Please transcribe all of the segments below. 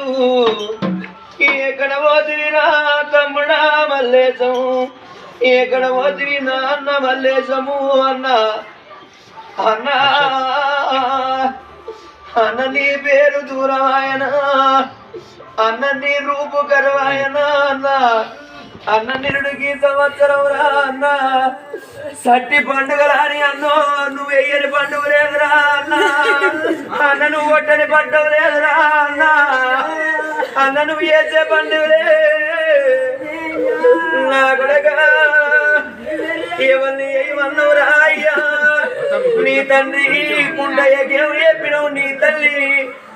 లేదు ఎక్కడ వదిలినా తమ్ముడా మల్లేశం? ఎక్కడ వదిలినా అన్న మల్లేశము అన్న? అన్న అన్న నీ పేరు దూరమాయనా అన్న నీ రూపు గర్వాయనా అన్న? అన్న నిరుడు ఈ రా అన్న. సట్టి పండుగ అని అన్నో నువ్వు వెయ్యని పండుగ లేదురా అన్న. అన్న నువ్వు కొట్టని పండుగ లేదురా అన్న. అన్న నువ్వు చేసే పండుగలే నా కొడగా ఎవరిని ఏమన్నవురా అయ్యా? నీ తండ్రి ముండయ్యకేమి చెప్పినావు నీ తల్లి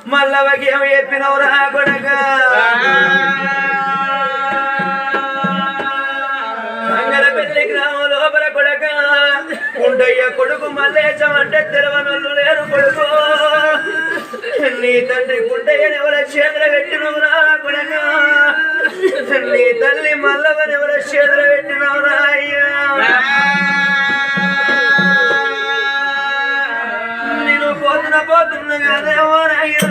మల్లవకేమి చెప్పినవురా కొడగా దొయ్య కొడుకు మల్లేశం అంటే తెలవనొల్లు లేరు కొడుకు. నీ తండ్రి గుండయ్యని ఎవర చేతులు పెట్టినవురా కొడక. నీ తల్లి మల్లవని ఎవర చేతులు పెట్టినవురా అయ్యా. నేను పోతున్న పోతున్నా కదేవోనయ్యా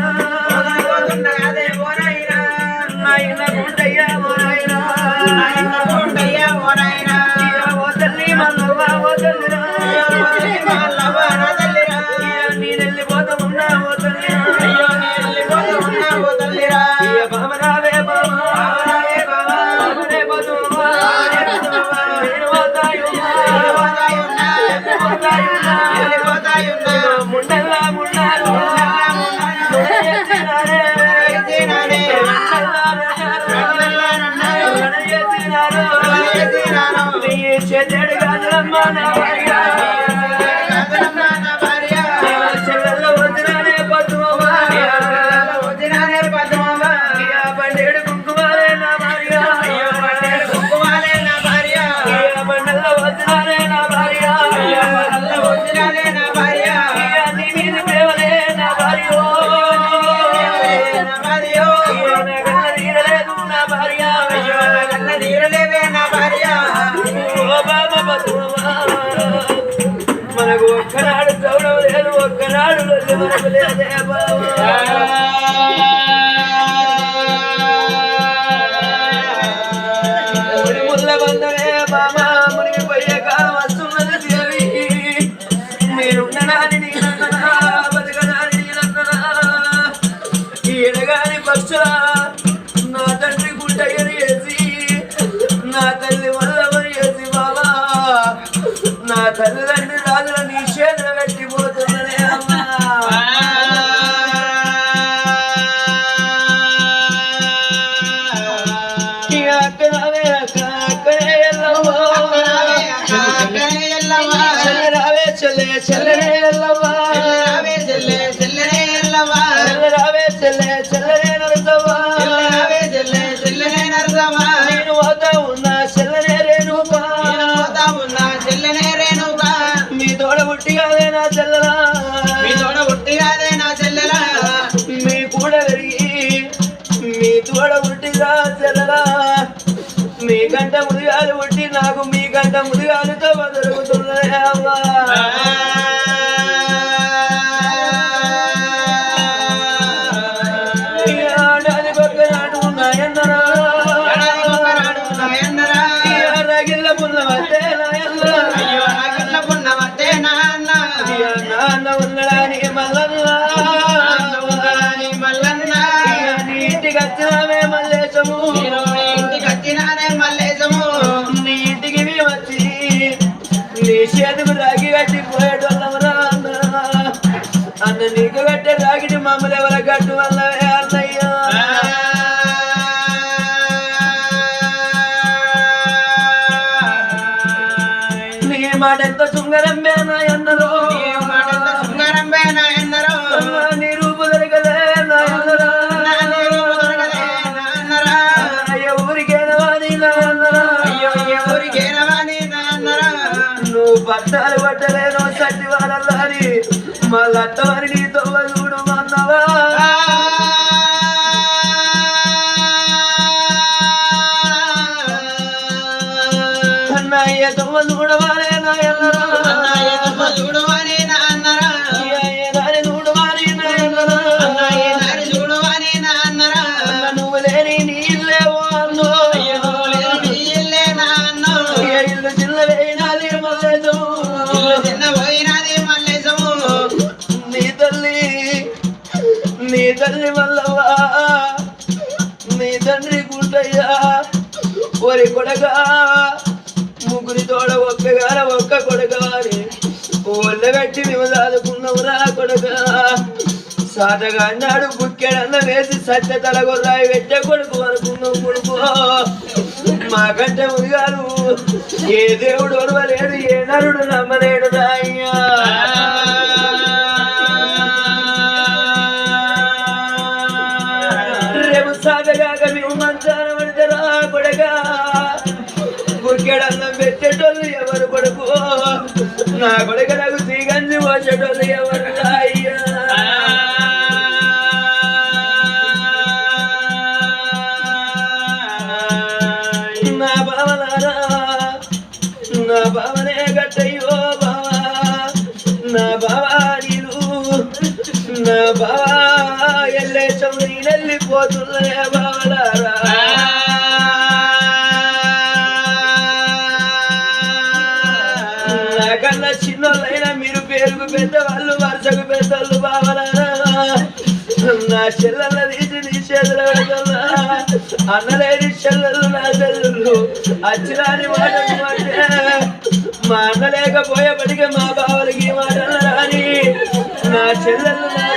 వరకు లేదే బాబా మాటెంత సుంగరంబే నాయన్నరో. సుంగరంబే నాయన్నరో. నిరూపు దొరకలే నాయన్నరా. నువ్వు పట్టాలు పట్టలేను సట్టి వాడల్లని మళ్ళట్టవని నీతో చూడు అన్నవా అన్నయ్య తొమ్మ చూడవ కొడగా ముగ్గురి తోడ ఒక్కగార ఒక్క కొడగా అని ఒళ్ళగట్టి మేము దాదుకున్నావురా కొడగా. సాటగా అన్నాడు బుక్కెడన్న వేసి సత్య తలగొర్రాయి పెట్టే కొడుకు అనుకున్నావు కొడుకు. మాకంటే ఉదిగారు ఏ దేవుడు ఒరవలేడు ఏ నరుడు నమ్మలేడు రాయ్యా. నా కొడుకు నా చెల్లెల తీసి నీ చేతులు అన్నలేని చెల్లెలు నా చెల్లెళ్ళు అచ్చిరాని మాటలు మా అన్న లేకపోయేపటికే మా బావలకి మాట రాని నా చెల్లెలు నా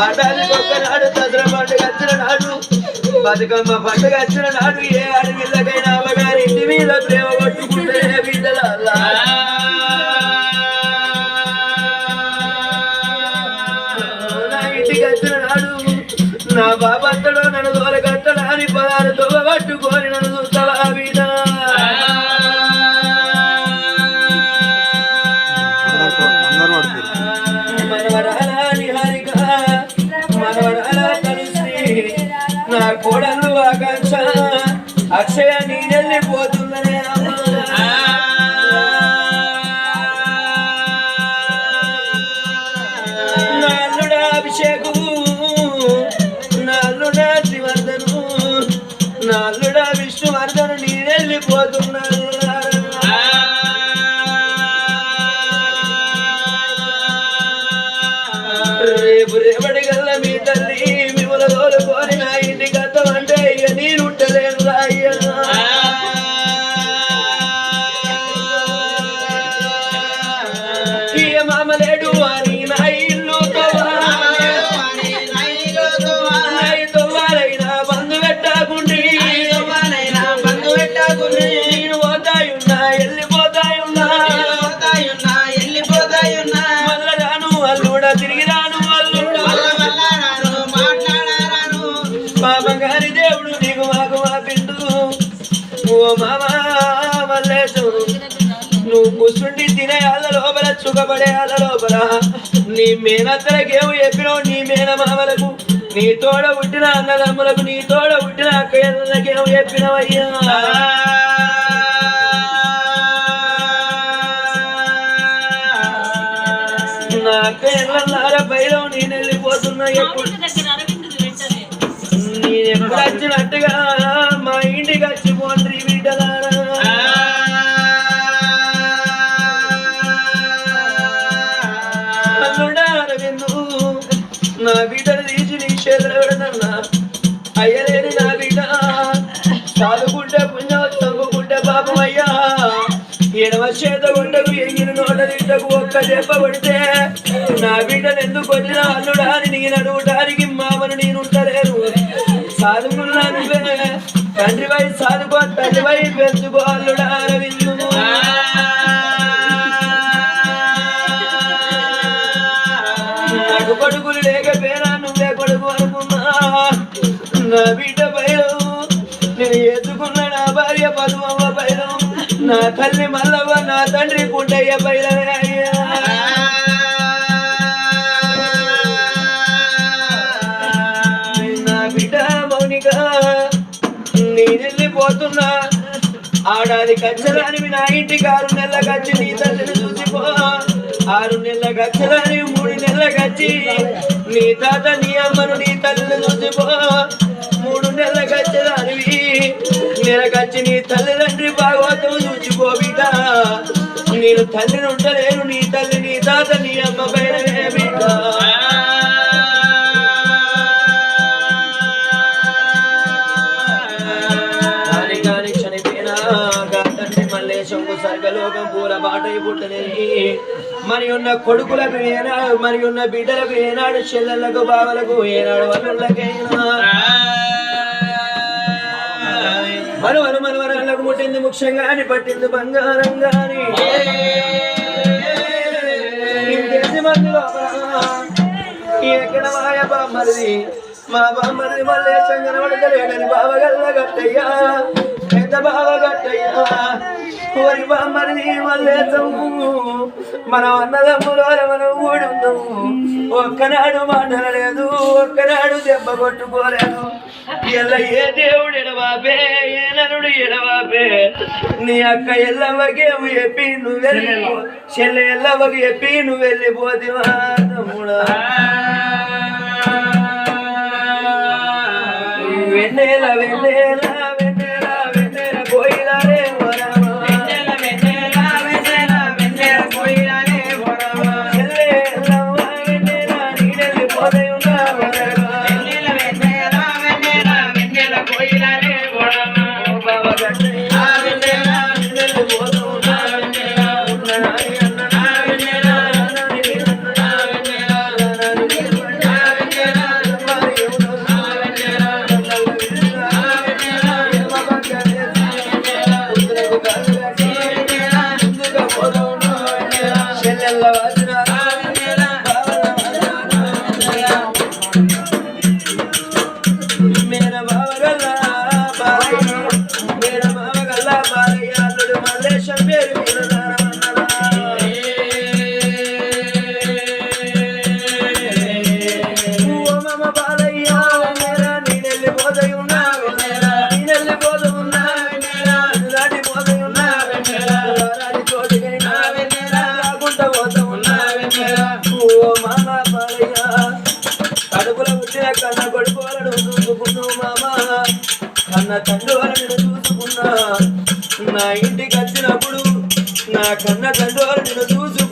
ఆటానికి ఒక్కనాడు దసరా పండుగ వచ్చిన నాడు బతుకమ్మ పండుగ వచ్చిన నాడు ఏ అడవిళ్ళకైనా ఇంటి మీద ప్రేమ పట్టుకుంటే బిడ్డల నాల్లుడా అభిషేకు నాల్లుడా శ్రీవర్ధను నాల్లుడా విష్ణువర్ధను నీడెళ్ళిపోతున్నాను చుకబడే వాళ్ళ లోపల నీ మేనత్తలకేమో చెప్పినావు నీ మేన మామలకు. నీ తోడ పుట్టిన అన్నదమ్ములకు నీ తోడ పుట్టిన అక్కయ్యలకేమో చెప్పినవయ్యా నా అక్కయ్యలార బయలు నేను వెళ్ళిపోతున్నా ఎప్పుడు. నేను ఎప్పుడు వచ్చినట్టుగా నా బిడ్డను తీసి నీ చేతులు పెడతన్నా అయ్యలేని నా బిడ్డ. చాలుకుంటే పుణ్యం చదువుకుంటే పాపం అయ్యా. ఎడమ చేత గుండకు ఎంగిన నోట తింటకు ఒక్క చెప్పబడితే నా బిడ్డను ఎందుకు వచ్చిన అల్లుడా అని నేను అడగటానికి మామను నేను ఉంటలేను సాధుకున్నాను నువ్వే. తండ్రి వై సాదుకో తండ్రి వై పెద్ద నా తల్లి మల్లవ్వ నా తండ్రి కుండయ్య పైన నా బిడ్డ మౌనిక నేనెళ్ళిపోతున్నా ఆడాది కచ్చరాని నా ఇంటికి ఆరు నెలల కచ్చి నీ తల్లిని చూసిపో ఆరు నెలల కచ్చరాని మూడు నెలల కచ్చి నీ తాత నీ అమ్మను నీ తల్లిని చూసిపో నెలకచ్చి నీ తల్లిదండ్రి భాగవతం చూసిపో బిడ్డ. నేను తల్లిని ఉండలేను నీ తల్లి నీ తాత నీ అమ్మ పైన బిడ్డ. చనిపోయినా తండ్రి సర్గలోకం పూల బాట పుట్టలేని మరి ఉన్న కొడుకులకు ఏనాడు మరి ఉన్న బిడ్డలకు ఏనాడు చెల్లెళ్ళకు బావలకు ఏనాడు వల్లులకైనా మనవరు మనవరాళ్ళకు ముట్టింది ముఖ్యంగాని పట్టింది బంగారం గాని ఇంకేసి మంది ఎక్కడ మాయ బామ్మది మా బామ్మది మళ్ళీ కనబడతలేడని బావగల్ల గట్టయ్యా. పెద్ద బావ గట్టయ్యా ఓరి బామ్మరిది మళ్ళీ మనం అన్నదమ్ములో మనం ఊడుందాము. ఒక్కనాడు మాట్లాడలేదు ఒక్కనాడు దెబ్బ కొట్టుకోలేదు. ఎల్ల ఏ దేవుడు ఎడవాపే ఏ నరుడు ఎడవాపే నీ అక్క ఎల్లవకేమో చెప్పి నువ్వు వెళ్ళిపో చెల్లె ఎల్లవకి చెప్పి నువ్వు వెళ్ళిపోతివా తమ్ముడా కన్న తండ్రులను చూసుకున్నా. నా ఇంటికి వచ్చినప్పుడు నా కన్న తండ్రి చూసుకున్ననే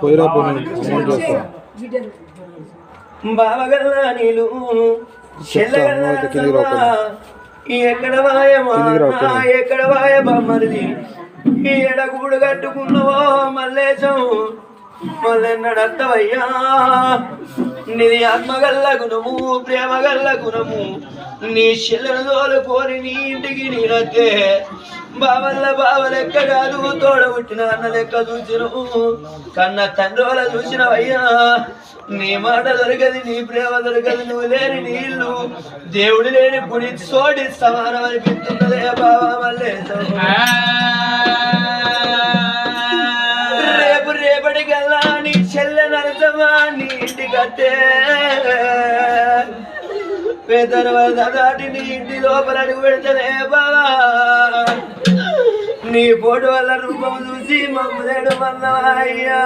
పోయిరా బావగల్ల నీళ్ళు. ఎక్కడ వాయమా. ఎక్కడ వాయ బామ్మరిది ఈ ఎడగూడు కట్టుకున్నవో మల్లేశం మల్లెన్నడత్తవయ్యా నీ ఆత్మగల్ల గుణము ప్రేమగల్ల గుణము నీ చెల్లెలు తోలుకొని నీ ఇంటికి నేనొత్తే బావల్ల బావ లెక్క కాదు తోడ పుట్టిన అన్న లెక్క చూసిను కన్న తండ్రోల చూసినవయ్యా నీ మాట దొరకది నీ ప్రేమ దొరకది నువ్వు లేని నీళ్ళు. దేవుడు లేని గుడి సోడి సమానం అనిపిస్తున్నదే బావా మళ్ళీ నీటిగతే పేదరవద దాటి నీ ఇంటి లోపల అడుగు పెడతలే బావా. నీ పోటు వల్ల రూపం చూసి మమ్మలేడు మన్నవా అయ్యా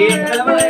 Yeah,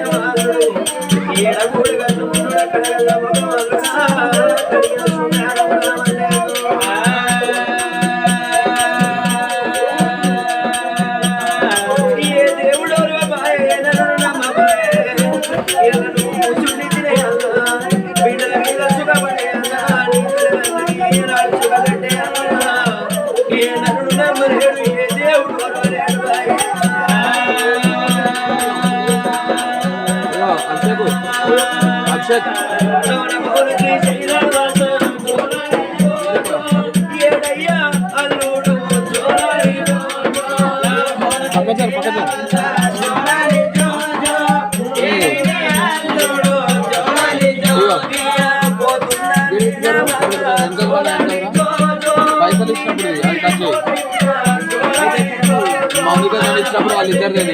వాళ్ళిద్దరు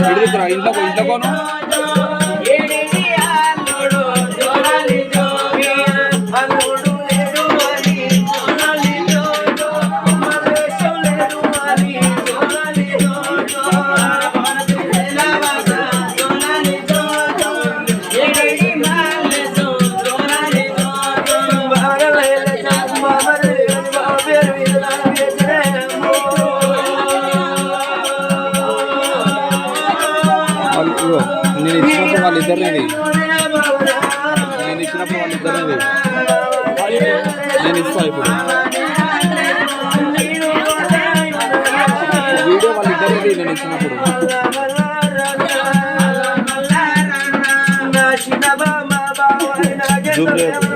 ఇంట్లో ఇంట్లో కోను Dublin.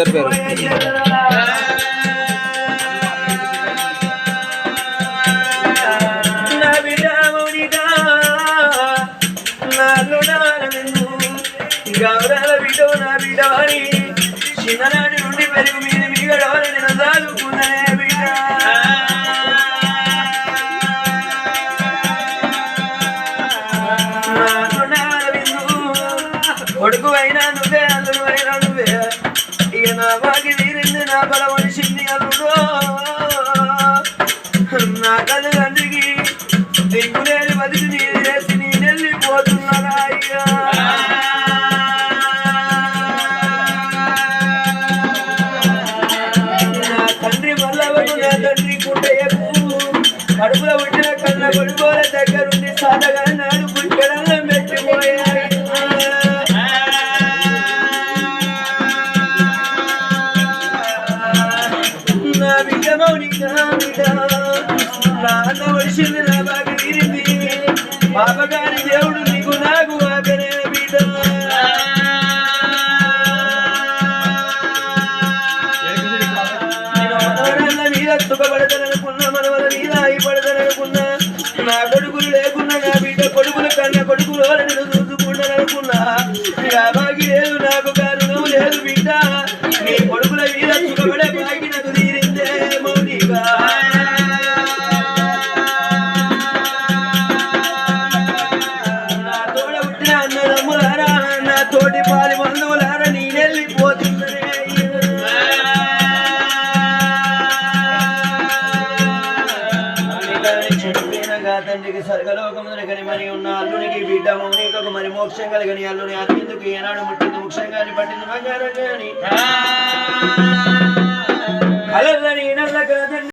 Bener-bener